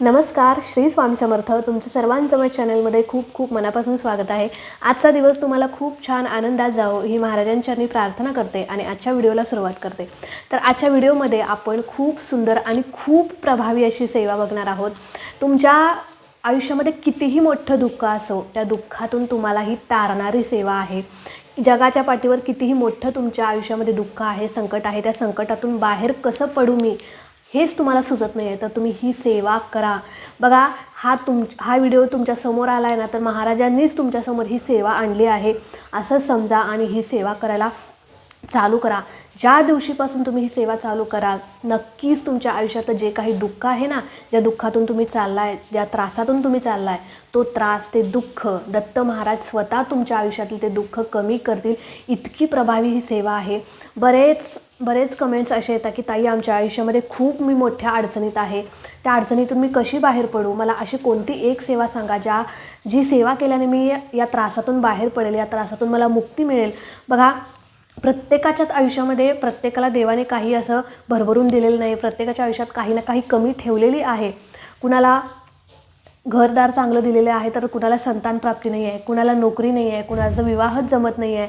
नमस्कार श्री स्वामी समर्थ. तुमचं सर्वांचं माझ्या चॅनलमध्ये खूप खूप मनापासून स्वागत आहे. आजचा दिवस तुम्हाला खूप छान आनंदात जावो ही महाराजांच्या प्रार्थना करते आणि आजच्या व्हिडिओला सुरुवात करते. तर आजच्या व्हिडिओमध्ये आपण खूप सुंदर आणि खूप प्रभावी अशी सेवा बघणार आहोत. तुमच्या आयुष्यामध्ये कितीही मोठं दुःख असो त्या दुःखातून तुम्हाला ही तारणारी सेवा आहे. जगाच्या पाठीवर कितीही मोठं तुमच्या आयुष्यामध्ये दुःख आहे संकट आहे त्या संकटातून बाहेर कसं पडू मी? हेच तुम्हाला सुचत नाही आहे तर तुम्ही ही सेवा करा. बघा हा तुम हा व्हिडिओ तुमच्यासमोर आला आहे ना तर महाराजांनीच तुमच्यासमोर ही सेवा आणली आहे. असं समजा आणि ही सेवा करायला चालू करा. ज्या दिवशीपासून तुम्ही ही सेवा चालू कराल नक्कीच तुमच्या आयुष्यात जे काही दुःख आहे ना ज्या दुःखातून तुम्ही चाललाय ज्या त्रासातून तुम्ही चाललाय तो त्रास ते दुःख दत्त महाराज स्वतः तुमच्या आयुष्यातील ते दुःख कमी करतील. इतकी प्रभावी ही सेवा आहे. बरेच बरेच कमेंट्स असे येतात की ताई आमच्या आयुष्यामध्ये खूप मी मोठ्या अडचणीत आहे. त्या अडचणीतून मी कशी बाहेर पडू? मला अशी कोणती एक सेवा सांगा ज्या जी सेवा केल्याने मी या त्रासातून बाहेर पडेल या त्रासातून मला मुक्ती मिळेल? बघा प्रत्येकाच्याच आयुष्यामध्ये प्रत्येकाला देवाने काही असं भरभरून दिलेलं नाही. प्रत्येकाच्या आयुष्यात काही ना काही कमी ठेवलेली आहे. कुणाला घरदार चांगलं दिलेलं आहे तर कुणाला संतान प्राप्ती नाही आहे कुणाला नोकरी नाही आहे कुणाचं विवाहच जमत नाही आहे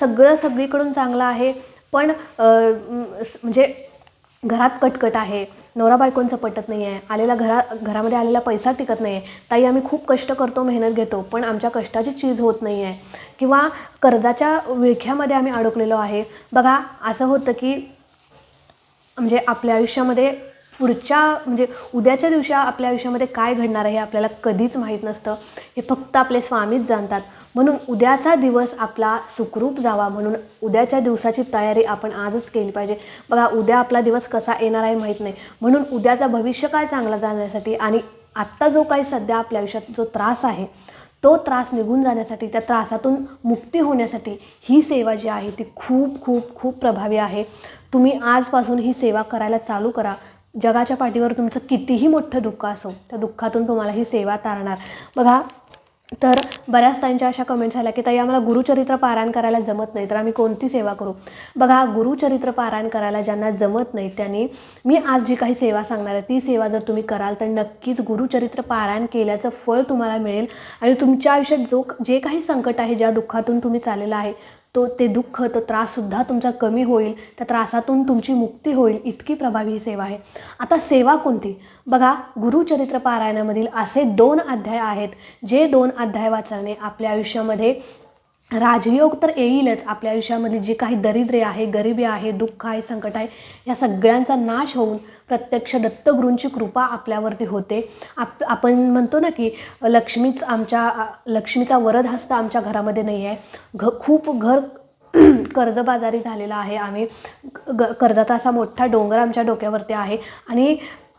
सगळं सगळीकडून चांगलं आहे. पण म्हणजे घरात कटकट आहे नवरा बायकोंचं पटत नाही आहे आलेला घरा घरामध्ये आलेला पैसा टिकत नाही आहे ताई आम्ही खूप कष्ट करतो मेहनत घेतो पण आमच्या कष्टाची चीज होत नाही आहे किंवा कर्जाच्या विळख्यामध्ये आम्ही अडकलेलो आहे. बघा असं होतं की म्हणजे आपल्या आयुष्यामध्ये पुढच्या म्हणजे उद्याच्या दिवशी आपल्या आयुष्यामध्ये काय घडणार आहे हे आपल्याला कधीच माहीत नसतं. हे फक्त आपले स्वामीच जाणतात. म्हणून उद्याचा दिवस आपला सुखरूप जावा म्हणून उद्याच्या दिवसाची तयारी आपण आजच केली पाहिजे. बघा उद्या आपला दिवस कसा येणार आहे माहीत नाही. म्हणून उद्याचा भविष्य काय चांगला जाण्यासाठी आणि आत्ता जो काही सध्या आपल्या आयुष्यात जो त्रास आहे तो त्रास निघून जाण्यासाठी त्या त्रासातून मुक्ती होण्यासाठी ही सेवा जी आहे ती खूप खूप खूप प्रभावी आहे. तुम्ही आजपासून ही सेवा करायला चालू करा. जगाच्या पाठीवर तुमचं कितीही मोठं दुःख असो त्या दुःखातून तुम्हाला ही सेवा तारणार. बघा तर बऱ्याच त्यांच्या अशा कमेंट्स झाल्या की ताई आम्हाला गुरुचरित्र पारायण करायला जमत नाही तर आम्ही कोणती सेवा करू? बघा गुरुचरित्र पारायण करायला ज्यांना जमत नाही त्यांनी मी आज जी काही सेवा सांगणार आहे ती सेवा जर तुम्ही कराल तर नक्कीच गुरुचरित्र पारायण केल्याचं फळ तुम्हाला मिळेल आणि तुमच्या आयुष्यात जो जे काही संकट आहे ज्या दुःखातून तुम्ही चाललेला आहे तो ते दुःख तो त्राससुद्धा तुमचा कमी होईल. त्या त्रासातून तुमची मुक्ती होईल. इतकी प्रभावी ही सेवा आहे. आता सेवा कोणती? बघा गुरुचरित्र पारायणामधील असे दोन अध्याय आहेत जे दोन अध्याय वाचल्याने आपल्या आयुष्यामध्ये राजयोग तर येईलच. आपल्या आयुष्यामध्ये जी काही दरिद्रे आहे गरिबी आहे दुःख आहे संकट आहे या सगळ्यांचा नाश होऊन प्रत्यक्ष दत्तगुरूंची कृपा आपल्यावरती होते. आप आपण म्हणतो ना की लक्ष्मीच आमच्या लक्ष्मीचा वरद हस्त आमच्या घरामध्ये नाही आहे घ खूप घर कर्जबाजारी झालेला आहे. आम्ही ग कर्जाचा असा मोठा डोंगर आमच्या डोक्यावरती आहे. आणि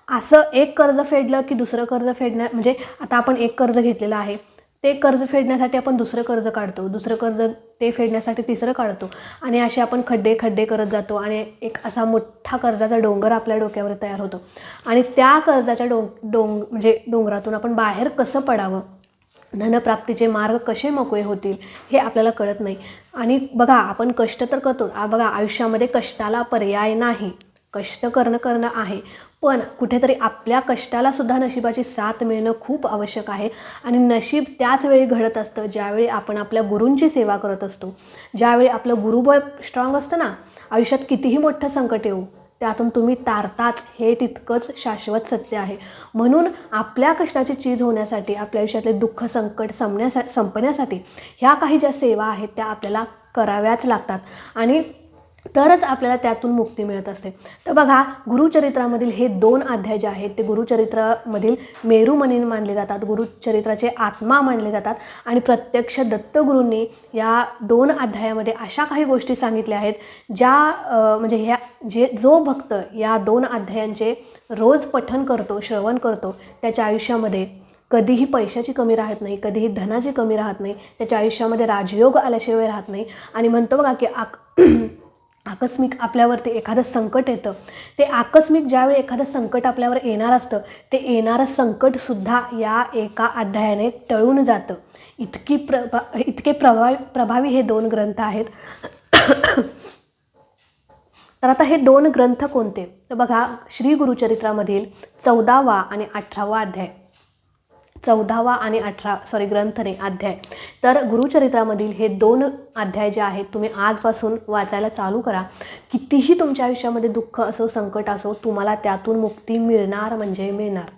असं एक कर्ज फेडलं की दुसरं कर्ज फेडणं म्हणजे आता आपण एक कर्ज घेतलेलं आहे. ते कर्ज फेडण्यासाठी आपण दुसरं कर्ज काढतो. दुसरं कर्ज ते फेडण्यासाठी तिसरं काढतो. आणि असे आपण खड्डे खड्डे करत जातो आणि एक असा मोठा कर्जाचा डोंगर आपल्या डोक्यावर तयार होतो. आणि त्या कर्जाच्या डोंग डोंग म्हणजे डोंगरातून आपण बाहेर कसं पडावं? धनप्राप्तीचे मार्ग कसे मोकळे होतील? हे आपल्याला कळत नाही. आणि बघा आपण कष्ट तर करतो. बघा आयुष्यामध्ये कष्टाला पर्याय नाही. कष्ट करणं करणं आहे. पण कुठेतरी आपल्या कष्टाला सुद्धा नशिबाची साथ मिळणं खूप आवश्यक आहे. आणि नशीब त्याच वेळी घडत असतं ज्यावेळी आपण आपल्या गुरूंची सेवा करत असतो. ज्यावेळी आपलं गुरुबळ स्ट्रॉंग असतं ना आयुष्यात कितीही मोठं संकट येऊ त्यातून तुम्ही तारताच हे तितकंच शाश्वत सत्य आहे. म्हणून आपल्या कष्टाची चीज होण्यासाठी आपल्या आयुष्यातले दुःख संकट संपण्यासा संपण्यासाठी ह्या काही ज्या सेवा आहेत त्या आपल्याला कराव्याच लागतात. आणि तरच आपल्याला त्यातून मुक्ती मिळत असते. तर बघा गुरुचरित्रामधील हे दोन अध्याय जे आहेत ते गुरुचरित्रामधील मेरुमनी मानले जातात गुरुचरित्राचे आत्मा मानले जातात आणि प्रत्यक्ष दत्तगुरूंनी या दोन अध्यायामध्ये अशा काही गोष्टी सांगितल्या आहेत ज्या म्हणजे ह्या जे जो भक्त या दोन अध्यायांचे रोज पठन करतो श्रवण करतो त्याच्या आयुष्यामध्ये कधीही पैशाची कमी राहत नाही कधीही धनाची कमी राहत नाही त्याच्या आयुष्यामध्ये राजयोग आल्याशिवाय राहत नाही. आणि म्हणतो बघा की आक आकस्मिक आपल्यावरती एखादं संकट येतं ते आकस्मिक ज्यावेळी एखादं संकट आपल्यावर येणार असतं ते येणारं संकटसुद्धा या एका अध्यायाने टळून जातं. इतकी प्रभा इतके प्रभावी प्रभावी हे दोन ग्रंथ आहेत. तर आता हे दोन ग्रंथ कोणते? तर बघा श्री गुरुचरित्रामधील चौदावा आणि अठरावा अध्याय. चौदावा आणि अठरा सॉरी ग्रंथ नाही अध्याय. तर गुरुचरित्रामधील हे दोन अध्याय जे आहेत तुम्ही आजपासून वाचायला चालू करा. कितीही तुमच्या आयुष्यामध्ये दुःख असो संकट असो तुम्हाला त्यातून मुक्ती मिळणार म्हणजे मिळणार.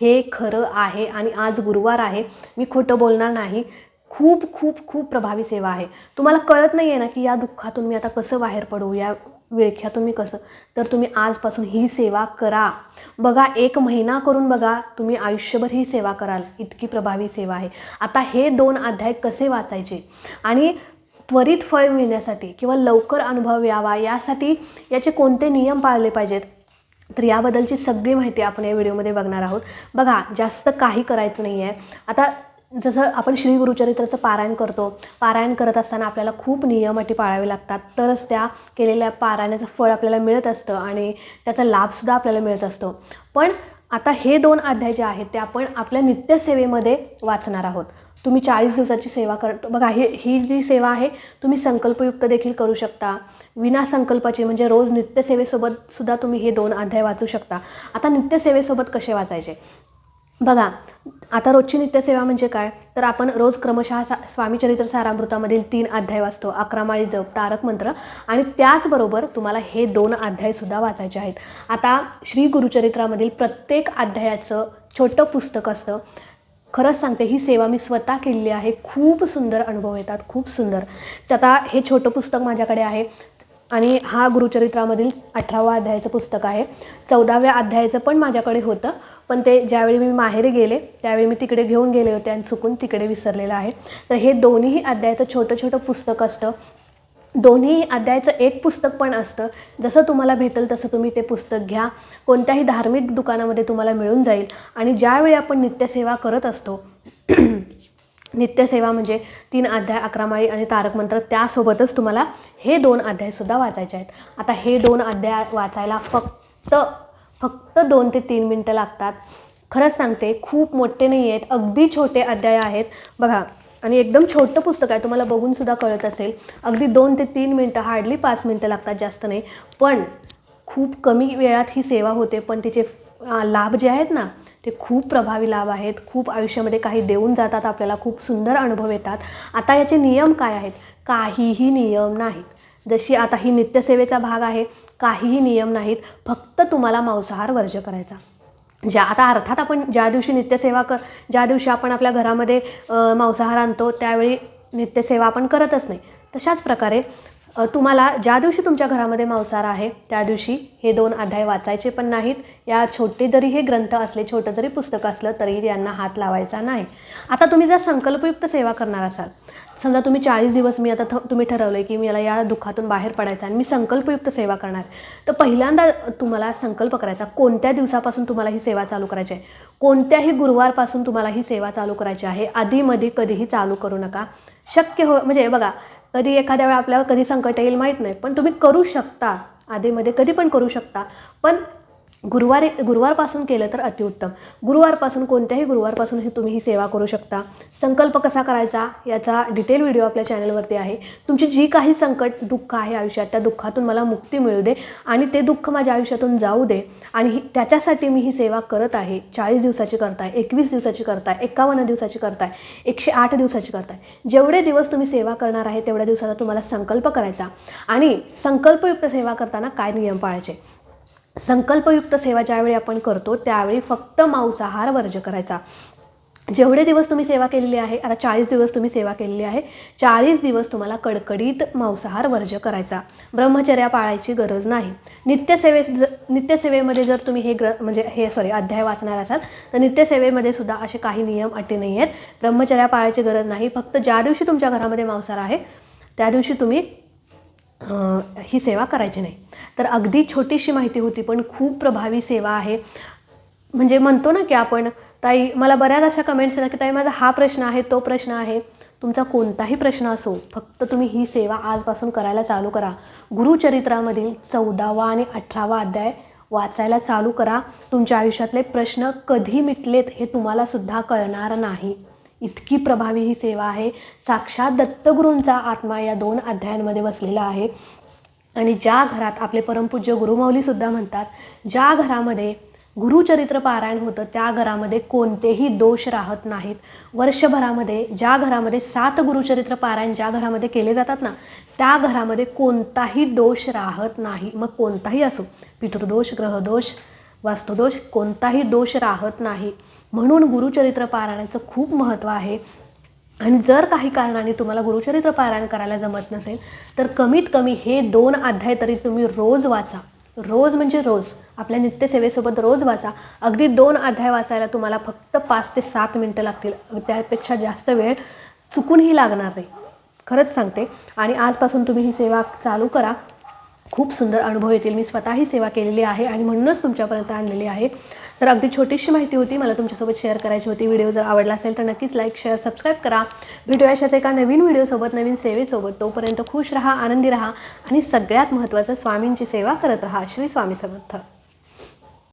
हे खरं आहे आणि आज गुरुवार आहे. मी खोटं बोलणार नाही. खूप खूप खूप प्रभावी सेवा आहे. तुम्हाला कळत नाही आहे ना की या दुःखातून मी आता कसं बाहेर पडू? या विळख्यातून तुम्ही कसं? तर तुम्ही आजपासून ही सेवा करा. बघा एक महिना करून बघा तुम्ही आयुष्यभर ही सेवा कराल. इतकी प्रभावी सेवा आहे. आता हे दोन अध्याय कसे वाचायचे? आणि त्वरित फळ मिळण्यासाठी किंवा लवकर अनुभव यावा यासाठी याचे कोणते नियम पाळले पाहिजेत? तर याबद्दलची सगळी माहिती आपण या व्हिडिओमध्ये बघणार आहोत. बघा जास्त काही करायचं नाही आहे आता जसं आपण श्री गुरुचरित्राचं पारायण करतो पारायण करत असताना आपल्याला खूप नियम अटी पाळावे लागतात. तरच त्या केलेल्या पारायणाचं फळ आपल्याला मिळत असतं आणि त्याचा लाभसुद्धा आपल्याला मिळत असतो. पण आता हे दोन अध्याय जे आहेत ते आपण आपल्या नित्यसेवेमध्ये वाचणार आहोत. तुम्ही चाळीस दिवसाची सेवा करतो बघा ही ही जी सेवा आहे तुम्ही संकल्पयुक्त देखील करू शकता. विना संकल्पाची म्हणजे रोज नित्यसेवेसोबत सुद्धा तुम्ही हे दोन अध्याय वाचू शकता. आता नित्यसेवेसोबत कसे वाचायचे? बघा आता रोजची नित्यसेवा म्हणजे काय? तर आपण रोज क्रमशः सा स्वामीचरित्र सारामृतामधील तीन अध्याय वाचतो. अकरा माळी जप तारक मंत्र आणि त्याचबरोबर तुम्हाला हे दोन अध्यायसुद्धा वाचायचे आहेत. आता श्री गुरुचरित्रामधील प्रत्येक अध्यायाचं छोटं पुस्तक असतं. खरंच सांगते ही सेवा मी स्वतः केलेली आहे. खूप सुंदर अनुभव येतात खूप सुंदर. तर आता हे छोटं पुस्तक माझ्याकडे आहे आणि हा गुरुचरित्रामधील अठरावा अध्यायाचं पुस्तक आहे. चौदाव्या अध्यायाचं पण माझ्याकडे होतं. पण ते ज्यावेळी मी माहेरी गेले त्यावेळी मी तिकडे घेऊन गेले होते आणि चुकून तिकडे विसरलेलं आहे. तर हे दोन्ही अध्यायाचं छोटं छोटं पुस्तक असतं. दोन्ही अध्यायाचं एक पुस्तक पण असतं. जसं तुम्हाला भेटेल तसं तुम्ही ते पुस्तक घ्या. कोणत्याही धार्मिक दुकानामध्ये तुम्हाला मिळून जाईल. आणि ज्यावेळी आपण नित्यसेवा करत असतो नित्यसेवा म्हणजे तीन अध्याय अकरा माळी आणि तारक मंत्र त्यासोबतच तुम्हाला हे दोन अध्यायसुद्धा वाचायचे आहेत. आता हे दोन अध्याय वाचायला फक्त फक्त दोन ते तीन मिनटं लागतात. खरंच सांगते खूप मोठे नाही आहेत अगदी छोटे अध्याय आहेत. बघा आणि एकदम छोटं पुस्तक आहे तुम्हाला बघूनसुद्धा कळत असेल. अगदी दोन ते तीन मिनटं हार्डली पाच मिनटं लागतात जास्त नाही. पण खूप कमी वेळात ही सेवा होते पण तिचे लाभ जे आहेत ना ते खूप प्रभावी लाभ आहेत. खूप आयुष्यामध्ये काही देऊन जातात आपल्याला खूप सुंदर अनुभव येतात. आता याचे नियम काय आहेत? काहीही नियम नाहीत. जशी आता ही नित्यसेवेचा भाग आहे काहीही नियम नाहीत फक्त तुम्हाला मांसाहार वर्ज करायचा. ज्या आता अर्थात आपण ज्या दिवशी नित्यसेवा कर ज्या दिवशी आपण आपल्या घरामध्ये मांसाहार आणतो त्यावेळी नित्यसेवा आपण करतच नाही. तशाच प्रकारे तुम्हाला ज्या दिवशी तुमच्या घरामध्ये मांसाहार आहे त्या दिवशी हे दोन अध्याय वाचायचे पण नाहीत. या छोटे जरी हे ग्रंथ असले छोटं जरी पुस्तक असलं तरी यांना हात लावायचा नाही. आता तुम्ही जर संकल्पयुक्त सेवा करणार असाल समजा तुम्ही चाळीस दिवस मी आता थ तुम्ही ठरवलं आहे की मला या दुःखातून बाहेर पडायचं आणि मी संकल्पयुक्त सेवा करणार तर पहिल्यांदा तुम्हाला संकल्प करायचा कोणत्या दिवसापासून तुम्हाला ही सेवा चालू करायची आहे? कोणत्याही गुरुवारपासून तुम्हाला ही सेवा चालू करायची आहे? आधीमध्ये कधीही चालू करू नका. शक्य हो म्हणजे बघा कधी एखाद्या वेळा आपल्याला कधी संकट येईल माहीत नाही पण तुम्ही करू शकता. आधीमध्ये कधी पण करू शकता. पण गुरुवारी गुरुवारपासून केलं तर अतिउत्तम. गुरुवारपासून कोणत्याही गुरुवारपासून ही तुम्ही ही सेवा करू शकता. संकल्प कसा करायचा याचा डिटेल व्हिडिओ आपल्या चॅनलवरती आहे. तुमची जी काही संकट दुःख आहे आयुष्यात त्या दुःखातून मला मुक्ती मिळू दे आणि ते दुःख माझ्या आयुष्यातून जाऊ दे आणि ही त्याच्यासाठी मी ही सेवा करत आहे. चाळीस दिवसाची करताय एकवीस दिवसाची करताय एकावन्न दिवसाची करताय एकशे आठ दिवसाची करताय. जेवढे दिवस तुम्ही सेवा करणार आहे तेवढ्या दिवसाचा तुम्हाला संकल्प करायचा. आणि संकल्पयुक्त सेवा करताना काय नियम पाळायचे? संकल्पयुक्त सेवा ज्यावेळी आपण करतो त्यावेळी फक्त मांसाहार वर्ज करायचा. जेवढे दिवस तुम्ही सेवा केलेली आहे आता चाळीस दिवस तुम्ही सेवा केलेली आहे चाळीस दिवस तुम्हाला कडकडीत मांसाहार वर्ज करायचा. ब्रह्मचर्या पाळायची गरज नाही. नित्यसेवे ज नित्यसेवेमध्ये जर तुम्ही हे ग्र म्हणजे हे सॉरी अध्याय वाचणार असाल तर नित्यसेवेमध्ये सुद्धा असे काही नियम अटी नाही आहेत. ब्रह्मचर्या पाळायची गरज नाही. फक्त ज्या दिवशी तुमच्या घरामध्ये मांसाहार आहे त्या दिवशी तुम्ही ही सेवा करायची नाही. तर अगदी छोटीशी माहिती होती पण खूप प्रभावी सेवा आहे. म्हणजे म्हणतो ना की आपण ताई मला बऱ्याच अशा कमेंट्स येतात की ताई माझा हा प्रश्न आहे तो प्रश्न आहे. तुमचा कोणताही प्रश्न असो फक्त तुम्ही ही सेवा आजपासून करायला चालू करा. गुरुचरित्रामधील चौदावा आणि अठरावा अध्याय वाचायला चालू करा. तुमच्या आयुष्यातले प्रश्न कधी मिटलेत हे तुम्हाला सुद्धा कळणार नाही. इतकी प्रभावी ही सेवा आहे. साक्षात दत्तगुरूंचा आत्मा या दोन अध्यायांमध्ये वसलेला आहे. आणि ज्या घरात आपले परमपूज्य गुरुमौलीसुद्धा म्हणतात ज्या घरामध्ये गुरुचरित्र पारायण होतं त्या घरामध्ये कोणतेही दोष राहत नाहीत. वर्षभरामध्ये ज्या घरामध्ये सात गुरुचरित्र पारायण ज्या घरामध्ये केले जातात ना त्या घरामध्ये कोणताही दोष राहत नाही. मग कोणताही असो पितृदोष ग्रहदोष वास्तुदोष कोणताही दोष राहत नाही. म्हणून गुरुचरित्र पारायणाचं खूप महत्त्व आहे. आणि जर काही कारणाने तुम्हाला गुरुचरित्र पारायण करायला जमत नसेल तर कमीत कमी हे दोन अध्याय तरी तुम्ही रोज वाचा. रोज म्हणजे रोज. आपल्या नित्यसेवेसोबत रोज वाचा. अगदी दोन अध्याय वाचायला तुम्हाला फक्त पाच ते सात मिनटं लागतील. त्यापेक्षा जास्त वेळ चुकूनही लागणार नाही. खरंच सांगते. आणि आजपासून तुम्ही ही सेवा चालू करा. खूप सुंदर अनुभव येतील. मी स्वतः ही सेवा केलेली आहे आणि म्हणूनच तुमच्यापर्यंत आणलेली आहे. तर अगदी छोटीशी माहिती होती मला तुमच्यासोबत शेअर करायची होती. व्हिडिओ जर आवडला असेल तर नक्कीच लाईक शेअर सबस्क्राईब करा. भेटूया अशाच एका नवीन व्हिडिओसोबत नवीन सेवेसोबत. तोपर्यंत खुश राहा आनंदी राहा आणि सगळ्यात महत्त्वाचं स्वामींची सेवा करत राहा. श्री स्वामी समर्थ.